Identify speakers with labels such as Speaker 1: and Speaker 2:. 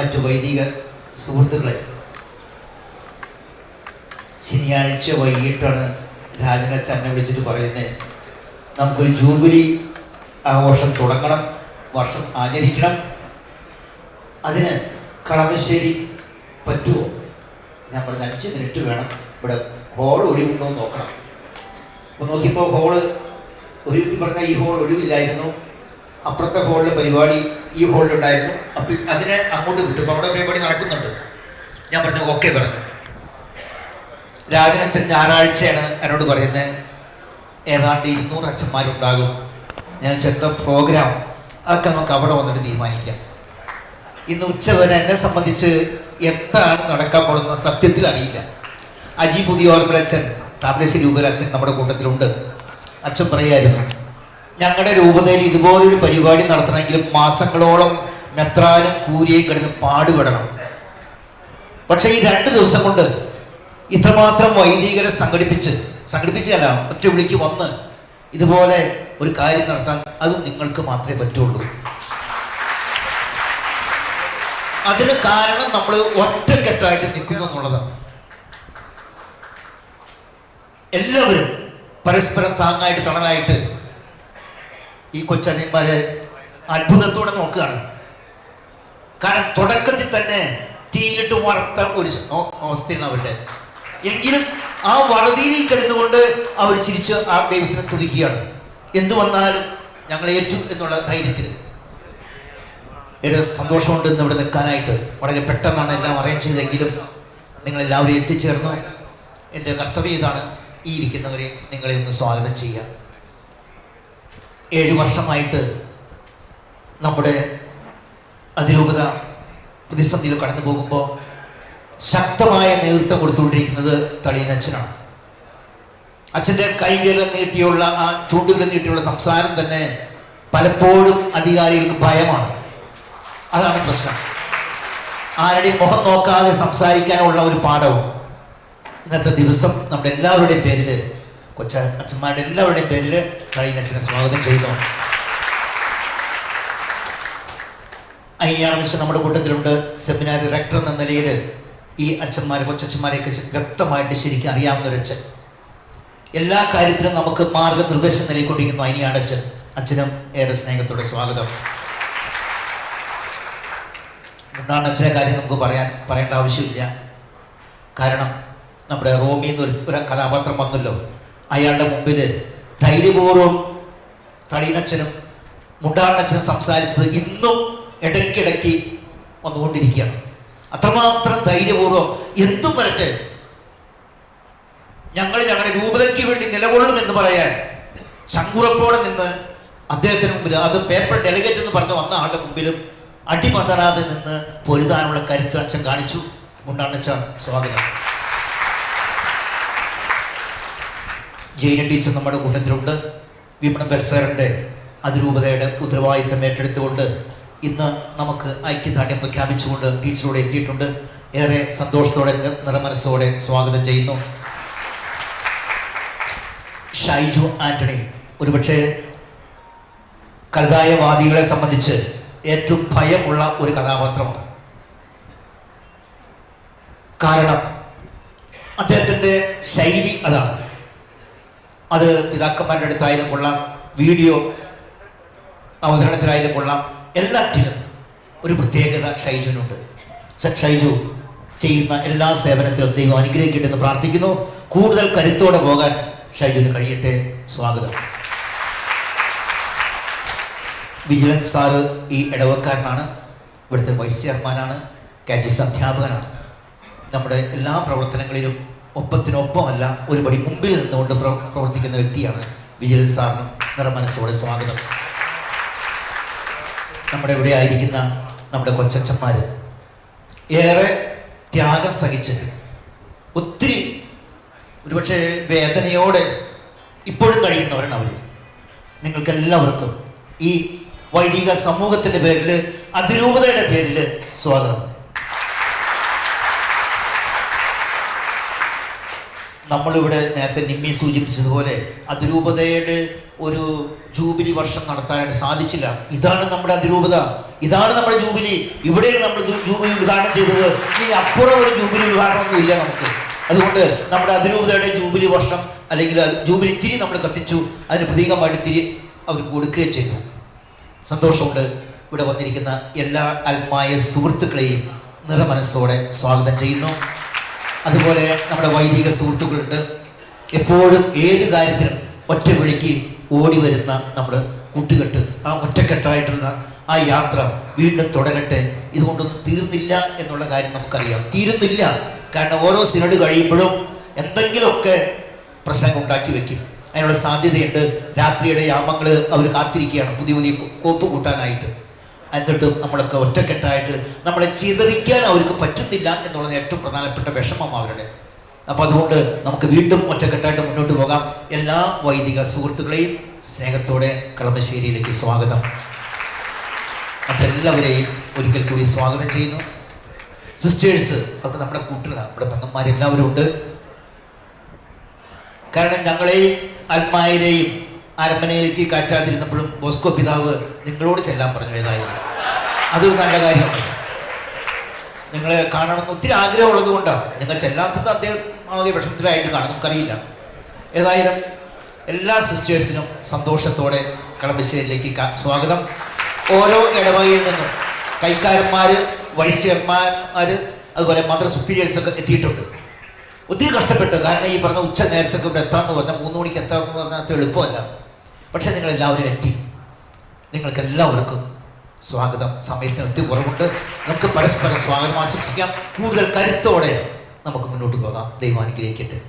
Speaker 1: മറ്റു വൈദിക സുഹൃത്തുക്കളെ ശനിയാഴ്ച വൈകിട്ടാണ് രാജന എന്നെ വിളിച്ചിട്ട് പറയുന്നത് നമുക്കൊരു ജൂബിലി ആഘോഷം തുടങ്ങണം വർഷം ആചരിക്കണം. അതിന് കളമശ്ശേരി പറ്റുമോ ഞാൻ പറഞ്ഞ അഞ്ച് മിനിറ്റ് വേണം. ഇവിടെ ഹോൾ ഒഴിവുണ്ടോ നോക്കണം. അപ്പോൾ നോക്കിയപ്പോൾ ഹോൾ ഒരു പറഞ്ഞാൽ ഈ ഹോൾ ഒഴിവില്ലായിരുന്നു. അപ്പുറത്തെ ഹോളിലെ പരിപാടി ഈ ഹോളിലുണ്ടായിരുന്നു അപ്പം അതിനെ അങ്ങോട്ട് വിട്ടു. അപ്പോൾ അവിടെ പരിപാടി നടക്കുന്നുണ്ട്. ഞാൻ പറഞ്ഞു ഓക്കെ പറഞ്ഞു. രാജനച്ഛൻ ഞായറാഴ്ചയാണ് എന്നോട് പറയുന്നത് ഏതാണ്ട് ഇരുന്നൂറ് അച്ഛന്മാരുണ്ടാകും. ഞാൻ ചെത്ത പ്രോഗ്രാം അതൊക്കെ നമുക്ക് അവിടെ വന്നിട്ട് തീരുമാനിക്കാം. ഇന്ന് ഉച്ചവരെ എന്നെ സംബന്ധിച്ച് എന്താണ് നടക്കാൻ പോകുന്ന സത്യത്തിൽ അറിയില്ല. അജി പുതിയോർമലച്ഛൻ താമരശ്ശേരി രൂപലച്ഛൻ നമ്മുടെ കൂട്ടത്തിലുണ്ട്. അച്ഛൻ പറയായിരുന്നു ഞങ്ങളുടെ രൂപതയിൽ ഇതുപോലൊരു പരിപാടി നടത്തണമെങ്കിൽ മാസങ്ങളോളം മെത്രാനും കൂരിയും കിടന്ന് പാടുപെടണം. പക്ഷേ ഈ രണ്ട് ദിവസം കൊണ്ട് ഇത്രമാത്രം വൈദികരെ സംഘടിപ്പിച്ച് സംഘടിപ്പിച്ചല്ല ഒറ്റ വിളിക്ക് വന്ന് ഇതുപോലെ ഒരു കാര്യം നടത്താൻ അത് നിങ്ങൾക്ക് മാത്രമേ പറ്റുള്ളൂ. അതിന് കാരണം നമ്മൾ ഒറ്റക്കെട്ടായിട്ട് നിൽക്കുന്നു എന്നുള്ളതാണ്. എല്ലാവരും പരസ്പരം താങ്ങായിട്ട് തണലായിട്ട് ഈ കൊച്ചനിയന്മാരെ അത്ഭുതത്തോടെ നോക്കുകയാണ്. കാരണം തുടക്കത്തിൽ തന്നെ തീയിലിട്ട് വറുത്ത ഒരു അവ- അവസ്ഥയാണ് അവരുടെ. എങ്കിലും ആ വറുതിയിൽ കിടന്നുകൊണ്ട് അവർ ചിരിച്ച് ആ ദൈവത്തിനെ സ്തുതിക്കുകയാണ്. എന്തു വന്നാലും ഞങ്ങൾ ഏറ്റു എന്നുള്ള ധൈര്യത്തിൽ. ഒരു സന്തോഷമുണ്ട് ഇന്ന് ഇവിടെ നിൽക്കാനായിട്ട്. വളരെ പെട്ടെന്നാണ് എല്ലാം അറേഞ്ച് ചെയ്തെങ്കിലും നിങ്ങളെല്ലാവരും എത്തിച്ചേർന്നു. എന്റെ കർത്തവ്യം ഇതാണ്. ഈ ഇരിക്കുന്നവരെ നിങ്ങളെ ഒന്ന് സ്വാഗതം ചെയ്യുക. ഏഴ് വർഷമായിട്ട് നമ്മുടെ അതിരൂപത പ്രതിസന്ധിയിൽ കടന്നു പോകുമ്പോൾ ശക്തമായ നേതൃത്വം കൊടുത്തുകൊണ്ടിരിക്കുന്നത് തളിയനച്ഛനാണ് അച്ഛന്റെ കൈവിരൽ നീട്ടിയുള്ള ആ ചൂണ്ടുവിരൽ നീട്ടിയുള്ള സംസാരം തന്നെ പലപ്പോഴും അധികാരികൾക്ക് ഭയമാണ്. അതാണ് പ്രശ്നം. ആരുടെയും മുഖം നോക്കാതെ സംസാരിക്കാനുള്ള ഒരു പാഠവും ഇന്നത്തെ ദിവസം നമ്മുടെ എല്ലാവരുടെയും പേരിൽ കൊച്ച അച്ഛന്മാരുടെ എല്ലാവരുടെയും പേരിൽ കളീനച്ഛനെ സ്വാഗതം ചെയ്തു വെച്ചാൽ നമ്മുടെ കൂട്ടത്തിലുണ്ട്. സെമിനാർ റെക്ടർ എന്ന നിലയിൽ ഈ അച്ഛന്മാരെ കൊച്ചച്ഛന്മാരെയൊക്കെ വ്യക്തമായിട്ട് ശരിക്കും അറിയാവുന്ന ഒരു അച്ഛൻ. എല്ലാ കാര്യത്തിലും നമുക്ക് മാർഗനിർദ്ദേശം നൽകിക്കൊണ്ടിരിക്കുന്നു അതിനെയാണ് അച്ഛൻ. അച്ഛനും ഏറെ സ്നേഹത്തോടെ സ്വാഗതം. മുണ്ടാണ് അച്ഛനെ കാര്യം നമുക്ക് പറയാൻ പറയേണ്ട ആവശ്യമില്ല. കാരണം നമ്മുടെ റോമി എന്നൊരു ഒരു കഥാപാത്രം വന്നല്ലോ. അയാളുടെ മുമ്പിൽ ധൈര്യപൂർവം തളീനച്ഛനും മുണ്ടാണച്ഛനും സംസാരിച്ചത് ഇന്നും ഇടയ്ക്കിടയ്ക്ക് വന്നുകൊണ്ടിരിക്കുകയാണ്. അത്രമാത്രം ധൈര്യപൂർവം എന്തും വരട്ടെ. ഞങ്ങൾ ഞങ്ങളുടെ രൂപതയ്ക്ക് വേണ്ടി നിലകൊള്ളുമെന്ന് പറയാൻ ശങ്കുറപ്പോടെ നിന്ന് അദ്ദേഹത്തിന് മുമ്പിൽ അത് പേപ്പർ ഡെലിഗേറ്റ് എന്ന് പറഞ്ഞ് വന്ന ആളുടെ മുമ്പിലും അടിമതറാതെ നിന്ന് പൊരുതാനുള്ള കരുത്ത് അച്ഛൻ കാണിച്ചു. മുണ്ടാണച്ച സ്വാഗതം. ജെയിന ടീച്ചർ നമ്മുടെ കൂട്ടത്തിലുണ്ട്. വിമൺ വെൽഫെയറിന്റെ അതിരൂപതയുടെ ഉത്തരവാദിത്തം ഏറ്റെടുത്തുകൊണ്ട് ഇന്ന് നമുക്ക് ഐക്യദാർഢ്യം പ്രഖ്യാപിച്ചുകൊണ്ട് ടീച്ചറോട് എത്തിയിട്ടുണ്ട്. ഏറെ സന്തോഷത്തോടെ നിറമനസ്സോടെ സ്വാഗതം ചെയ്യുന്നു. ഷൈജു ആന്റണി ഒരുപക്ഷെ കലതായവാദികളെ സംബന്ധിച്ച് ഏറ്റവും ഭയമുള്ള ഒരു കഥാപാത്രമാണ്. കാരണം അദ്ദേഹത്തിന്റെ ശൈലി അതാണ്. അത് പിതാക്കന്മാരുടെ അടുത്തായാലും കൊള്ളാം. വീഡിയോ അവതരണത്തിലായാലും കൊള്ളാം. എല്ലാറ്റിലും ഒരു പ്രത്യേകത ഷൈജുവിനുണ്ട്. ഷൈജു ചെയ്യുന്ന എല്ലാ സേവനത്തിലും ദൈവം അനുഗ്രഹിക്കട്ടെ എന്ന് പ്രാർത്ഥിക്കുന്നു. കൂടുതൽ കരുത്തോടെ പോകാൻ ഷൈജുവിന് കഴിയട്ടെ. സ്വാഗതം. വിജിലൻസ് സാറ് ഈ ഇടവക്കാരനാണ് ഇവിടുത്തെ വൈസ് ചെയർമാനാണ്. കാറ്റീസ് അധ്യാപകനാണ്. നമ്മുടെ എല്ലാ പ്രവർത്തനങ്ങളിലും ഒപ്പത്തിനൊപ്പമല്ല ഒരുപടി മുമ്പിൽ നിന്നുകൊണ്ട് പ്രവർത്തിക്കുന്ന വ്യക്തിയാണ് വിജിലൻസ് സാറിനും നിറമനസ്സോടെ സ്വാഗതം. നമ്മുടെ ഇവിടെ ആയിരിക്കുന്ന നമ്മുടെ കൊച്ചച്ചന്മാർ ഏറെ ത്യാഗം സഹിച്ച് ഒത്തിരി ഒരുപക്ഷെ വേദനയോടെ ഇപ്പോഴും കഴിയുന്നവരാണ് അവർ നിങ്ങൾക്കെല്ലാവർക്കും ഈ വൈദിക സമൂഹത്തിന്റെ പേരിൽ അതിരൂപതയുടെ പേരിൽ സ്വാഗതം. നമ്മളിവിടെ നേരത്തെ നിമ്മി സൂചിപ്പിച്ചതുപോലെ അതിരൂപതയുടെ ഒരു ജൂബിലി വർഷം നടത്താനായിട്ട് സാധിച്ചില്ല. ഇതാണ് നമ്മുടെ അതിരൂപത. ഇതാണ് നമ്മുടെ ജൂബിലി. ഇവിടെയാണ് നമ്മൾ ജൂബിലി ഉദ്ഘാടനം ചെയ്തത്. ഇനി അപ്പുറം ഒരു ജൂബിലി ഉദ്ഘാടനമൊന്നും ഇല്ല നമുക്ക്. അതുകൊണ്ട് നമ്മുടെ അതിരൂപതയുടെ ജൂബിലി വർഷം അല്ലെങ്കിൽ ജൂബിലി തിരി നമ്മൾ കത്തിച്ചു. അതിന് പ്രതീകമായിട്ട് തിരി അവർക്ക് കൊടുക്കുകയും ചെയ്തു. സന്തോഷമുണ്ട് ഇവിടെ വന്നിരിക്കുന്ന എല്ലാ അൽമായ സുഹൃത്തുക്കളെയും നിറമനസ്സോടെ സ്വാഗതം ചെയ്യുന്നു. അതുപോലെ നമ്മുടെ വൈദിക സുഹൃത്തുക്കളുണ്ട്. എപ്പോഴും ഏത് കാര്യത്തിനും ഒറ്റ വിളിക്ക് ഓടി വരുന്ന നമ്മുടെ കൂട്ടുകെട്ട് ആ ഒറ്റക്കെട്ടായിട്ടുള്ള ആ യാത്ര വീണ്ടും തുടരട്ടെ. ഇതുകൊണ്ടൊന്നും തീർന്നില്ല എന്നുള്ള കാര്യം നമുക്കറിയാം. തീരുന്നില്ല. കാരണം ഓരോ സിനഡ് കഴിയുമ്പോഴും എന്തെങ്കിലുമൊക്കെ പ്രശ്നങ്ങൾ ഉണ്ടാക്കി വെക്കും. അതിനുള്ള സാധ്യതയുണ്ട്. രാത്രിയുടെ യാമങ്ങൾ അവർ കാത്തിരിക്കുകയാണ്. പുതിയ പുതിയ കോപ്പ് കൂട്ടാനായിട്ട്. എന്നിട്ടും നമ്മളൊക്കെ ഒറ്റക്കെട്ടായിട്ട് നമ്മളെ ചിതറിക്കാൻ അവർക്ക് പറ്റുന്നില്ല എന്നുള്ളത് ഏറ്റവും പ്രധാനപ്പെട്ട വിഷമം അവരുടെ. അപ്പോൾ അതുകൊണ്ട് നമുക്ക് വീണ്ടും ഒറ്റക്കെട്ടായിട്ട് മുന്നോട്ട് പോകാം. എല്ലാ വൈദിക സുഹൃത്തുക്കളെയും സ്നേഹത്തോടെ കളമശ്ശേരിയിലേക്ക് സ്വാഗതം. മറ്റെല്ലാവരെയും ഒരിക്കൽ കൂടി സ്വാഗതം ചെയ്യുന്നു. സിസ്റ്റേഴ്സ് ഒക്കെ നമ്മുടെ കൂട്ടുകളാണ് നമ്മുടെ പെങ്ങന്മാരെല്ലാവരും ഉണ്ട്. കാരണം ഞങ്ങളെയും അൽമായരെയും അരമനയിലേക്ക് കാറ്റാതിരുന്നപ്പോഴും ബോസ്കോ പിതാവ് നിങ്ങളോട് ചെല്ലാൻ പറഞ്ഞു ഏതായാലും അതൊരു നല്ല കാര്യമാണ് നിങ്ങളെ കാണണമെന്ന് ഒത്തിരി ആഗ്രഹമുള്ളത് കൊണ്ടാണ് നിങ്ങൾ ചെല്ലാത്തത് അദ്ദേഹം ആകെ വിഷമത്തിലായിട്ട് കാണും. നമുക്കറിയില്ല. ഏതായാലും എല്ലാ സിസ്റ്റേഴ്സിനും സന്തോഷത്തോടെ കളമ്പശ്ശേരിയിലേക്ക് സ്വാഗതം. ഓരോ ഇടവകയിൽ നിന്നും കൈക്കാരന്മാർ വൈശ്യന്മാർ അതുപോലെ മദർ സുപ്പീരിയേഴ്സ് ഒക്കെ എത്തിയിട്ടുണ്ട്. ഒത്തിരി കഷ്ടപ്പെട്ടു. കാരണം ഈ പറഞ്ഞ ഉച്ച നേരത്തൊക്കെ ഇവിടെ എത്താമെന്ന് പറഞ്ഞാൽ മൂന്ന് മണിക്ക് എത്താമെന്ന് പറഞ്ഞാൽ അത്ര എളുപ്പമല്ല. പക്ഷേ നിങ്ങളെല്ലാവരും എത്തി. നിങ്ങൾക്ക് എല്ലാവർക്കും സ്വാഗതം. സമയത്തിന് ഒത്തിരി കുറവുണ്ട്. നമുക്ക് പരസ്പരം സ്വാഗതം ആശംസിക്കാം. കൂടുതൽ കരുത്തോടെ നമുക്ക് മുന്നോട്ട് പോകാം. ദൈവം അനുഗ്രഹിക്കട്ടെ.